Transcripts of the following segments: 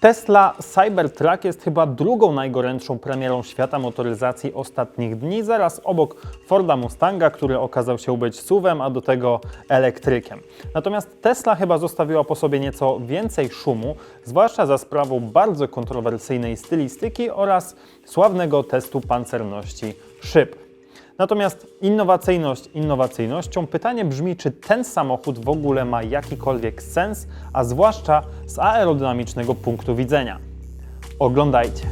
Tesla Cybertruck jest chyba drugą najgorętszą premierą świata motoryzacji ostatnich dni, zaraz obok Forda Mustanga, który okazał się być suwem, a do tego elektrykiem. Natomiast Tesla chyba zostawiła po sobie nieco więcej szumu, zwłaszcza za sprawą bardzo kontrowersyjnej stylistyki oraz sławnego testu pancerności szyb. Natomiast innowacyjność innowacyjnością, pytanie brzmi, czy ten samochód w ogóle ma jakikolwiek sens, a zwłaszcza z aerodynamicznego punktu widzenia. Oglądajcie.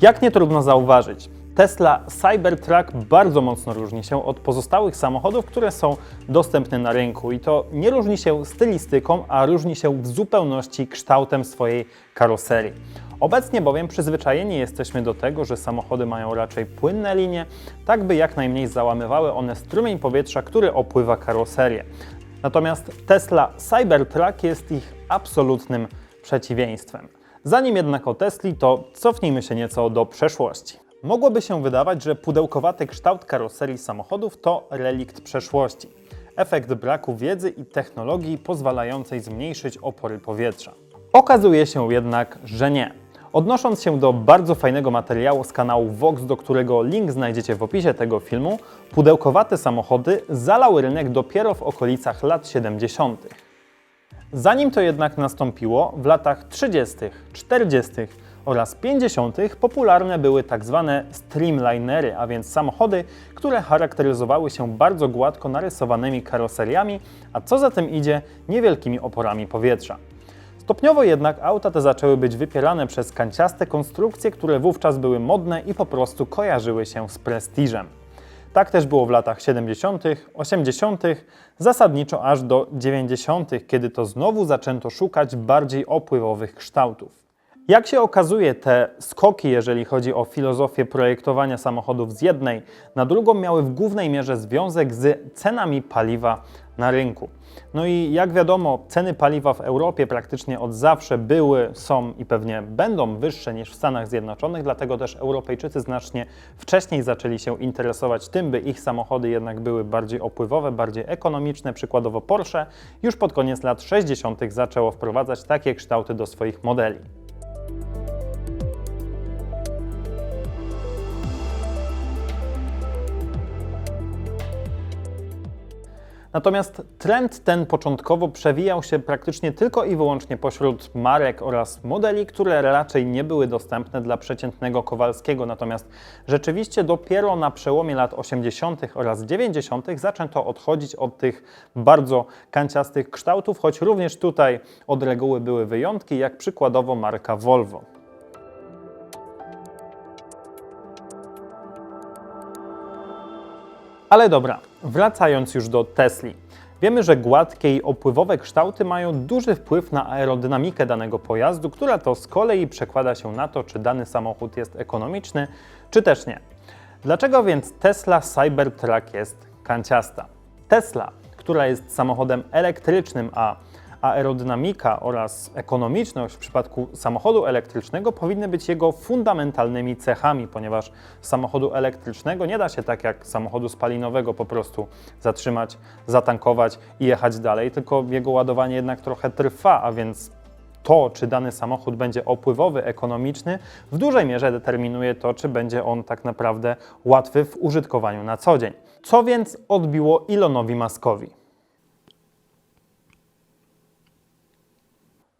Jak nie trudno zauważyć, Tesla Cybertruck bardzo mocno różni się od pozostałych samochodów, które są dostępne na rynku i to nie różni się stylistyką, a różni się w zupełności kształtem swojej karoserii. Obecnie bowiem przyzwyczajeni jesteśmy do tego, że samochody mają raczej płynne linie, tak by jak najmniej załamywały one strumień powietrza, który opływa karoserię. Natomiast Tesla Cybertruck jest ich absolutnym przeciwieństwem. Zanim jednak o Tesli, to cofnijmy się nieco do przeszłości. Mogłoby się wydawać, że pudełkowaty kształt karoserii samochodów to relikt przeszłości. Efekt braku wiedzy i technologii pozwalającej zmniejszyć opory powietrza. Okazuje się jednak, że nie. Odnosząc się do bardzo fajnego materiału z kanału Vox, do którego link znajdziecie w opisie tego filmu, pudełkowate samochody zalały rynek dopiero w okolicach lat 70. Zanim to jednak nastąpiło, w latach 30., 40. oraz 50. popularne były tak zwane streamlinery, a więc samochody, które charakteryzowały się bardzo gładko narysowanymi karoseriami, a co za tym idzie, niewielkimi oporami powietrza. Stopniowo jednak auta te zaczęły być wypierane przez kanciaste konstrukcje, które wówczas były modne i po prostu kojarzyły się z prestiżem. Tak też było w latach 70., 80., zasadniczo aż do 90., kiedy to znowu zaczęto szukać bardziej opływowych kształtów. Jak się okazuje, te skoki, jeżeli chodzi o filozofię projektowania samochodów z jednej na drugą, miały w głównej mierze związek z cenami paliwa na rynku. No i jak wiadomo, ceny paliwa w Europie praktycznie od zawsze były, są i pewnie będą wyższe niż w Stanach Zjednoczonych, dlatego też Europejczycy znacznie wcześniej zaczęli się interesować tym, by ich samochody jednak były bardziej opływowe, bardziej ekonomiczne. Przykładowo Porsche już pod koniec lat 60. zaczęło wprowadzać takie kształty do swoich modeli. Natomiast trend ten początkowo przewijał się praktycznie tylko i wyłącznie pośród marek oraz modeli, które raczej nie były dostępne dla przeciętnego Kowalskiego. Natomiast rzeczywiście dopiero na przełomie lat 80. oraz 90. zaczęto odchodzić od tych bardzo kanciastych kształtów, choć również tutaj od reguły były wyjątki, jak przykładowo marka Volvo. Ale dobra, wracając już do Tesli. Wiemy, że gładkie i opływowe kształty mają duży wpływ na aerodynamikę danego pojazdu, która to z kolei przekłada się na to, czy dany samochód jest ekonomiczny, czy też nie. Dlaczego więc Tesla Cybertruck jest kanciasta? Tesla, która jest samochodem elektrycznym, a aerodynamika oraz ekonomiczność w przypadku samochodu elektrycznego powinny być jego fundamentalnymi cechami, ponieważ samochodu elektrycznego nie da się tak jak samochodu spalinowego po prostu zatrzymać, zatankować i jechać dalej, tylko jego ładowanie jednak trochę trwa, a więc to, czy dany samochód będzie opływowy, ekonomiczny, w dużej mierze determinuje to, czy będzie on tak naprawdę łatwy w użytkowaniu na co dzień. Co więc odbiło Elonowi Muskowi?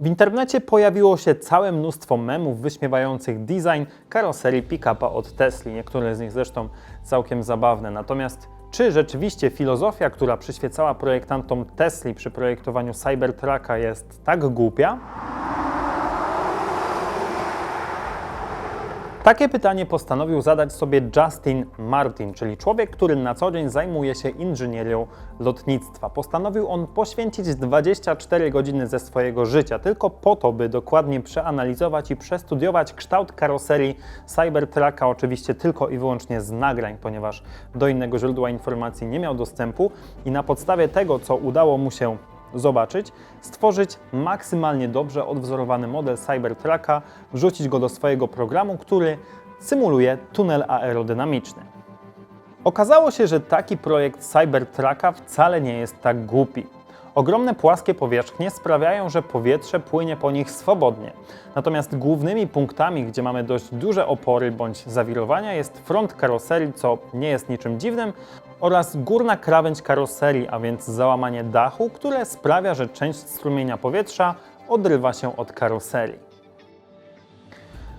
W internecie pojawiło się całe mnóstwo memów wyśmiewających design karoserii pick-upa od Tesli, niektóre z nich zresztą całkiem zabawne. Natomiast czy rzeczywiście filozofia, która przyświecała projektantom Tesli przy projektowaniu Cybertrucka jest tak głupia? Takie pytanie postanowił zadać sobie Justin Martin, czyli człowiek, który na co dzień zajmuje się inżynierią lotnictwa. Postanowił on poświęcić 24 godziny ze swojego życia tylko po to, by dokładnie przeanalizować i przestudiować kształt karoserii Cybertrucka, oczywiście tylko i wyłącznie z nagrań, ponieważ do innego źródła informacji nie miał dostępu i na podstawie tego, co udało mu się zobaczyć, stworzyć maksymalnie dobrze odwzorowany model Cybertrucka, wrzucić go do swojego programu, który symuluje tunel aerodynamiczny. Okazało się, że taki projekt Cybertrucka wcale nie jest tak głupi. Ogromne płaskie powierzchnie sprawiają, że powietrze płynie po nich swobodnie. Natomiast głównymi punktami, gdzie mamy dość duże opory bądź zawirowania, jest front karoserii, co nie jest niczym dziwnym, oraz górna krawędź karoserii, a więc załamanie dachu, które sprawia, że część strumienia powietrza odrywa się od karoserii.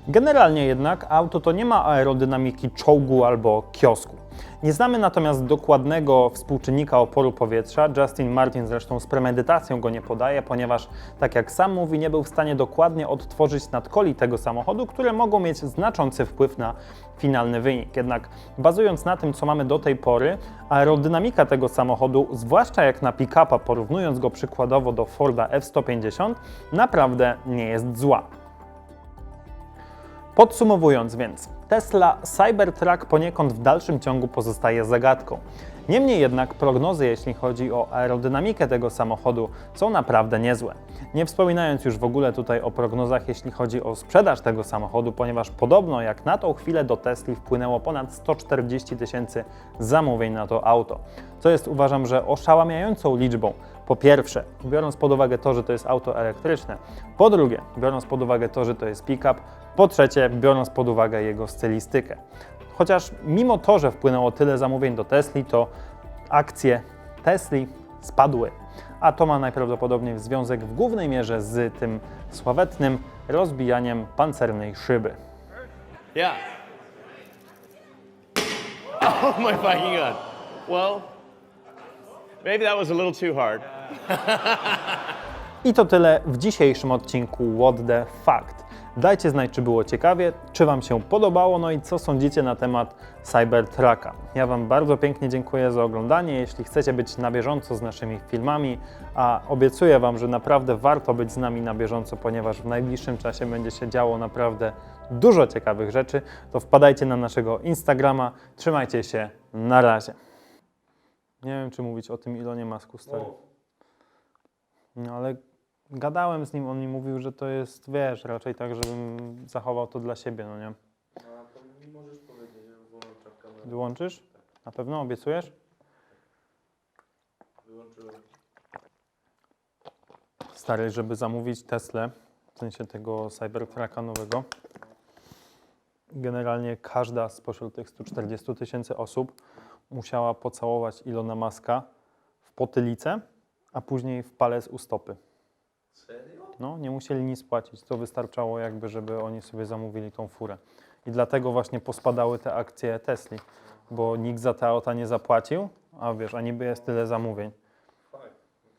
Generalnie jednak auto to nie ma aerodynamiki czołgu albo kiosku. Nie znamy natomiast dokładnego współczynnika oporu powietrza. Justin Martin zresztą z premedytacją go nie podaje, ponieważ, tak jak sam mówi, nie był w stanie dokładnie odtworzyć nadkoli tego samochodu, które mogą mieć znaczący wpływ na finalny wynik. Jednak bazując na tym, co mamy do tej pory, aerodynamika tego samochodu, zwłaszcza jak na pick-upa, porównując go przykładowo do Forda F-150, naprawdę nie jest zła. Podsumowując więc, Tesla Cybertruck poniekąd w dalszym ciągu pozostaje zagadką. Niemniej jednak prognozy, jeśli chodzi o aerodynamikę tego samochodu, są naprawdę niezłe. Nie wspominając już w ogóle tutaj o prognozach, jeśli chodzi o sprzedaż tego samochodu, ponieważ podobno jak na tą chwilę do Tesli wpłynęło ponad 140 tysięcy zamówień na to auto, co jest uważam, że oszałamiającą liczbą. Po pierwsze, biorąc pod uwagę to, że to jest auto elektryczne, po drugie, biorąc pod uwagę to, że to jest pick-up, po trzecie, biorąc pod uwagę jego stylistykę. Chociaż mimo to, że wpłynęło tyle zamówień do Tesli, to akcje Tesli spadły. A to ma najprawdopodobniej związek w głównej mierze z tym sławetnym rozbijaniem pancernej szyby. Yeah. Oh my fucking god. Well, maybe that was a little too hard. I to tyle w dzisiejszym odcinku What the Fact. Dajcie znać, czy było ciekawie, czy Wam się podobało, no i co sądzicie na temat Cybertrucka. Ja Wam bardzo pięknie dziękuję za oglądanie. Jeśli chcecie być na bieżąco z naszymi filmami, a obiecuję Wam, że naprawdę warto być z nami na bieżąco, ponieważ w najbliższym czasie będzie się działo naprawdę dużo ciekawych rzeczy, to wpadajcie na naszego Instagrama. Trzymajcie się, na razie. Nie wiem, czy mówić o tym Ilonie Masku, stary. No ale gadałem z nim, on mi mówił, że to jest, wiesz, raczej tak, żebym zachował to dla siebie, no nie? Wyłączysz? Na pewno? Obiecujesz? Stary, żeby zamówić Teslę, w sensie tego Cybertrucka nowego, generalnie każda spośród tych 140 tysięcy osób musiała pocałować Ilona Maska w potylicę, a później w palec u stopy. No, nie musieli nic płacić. To wystarczało jakby, żeby oni sobie zamówili tą furę. I dlatego właśnie pospadały te akcje Tesli, bo nikt za te auta nie zapłacił, a wiesz, a niby jest tyle zamówień.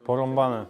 Porąbane.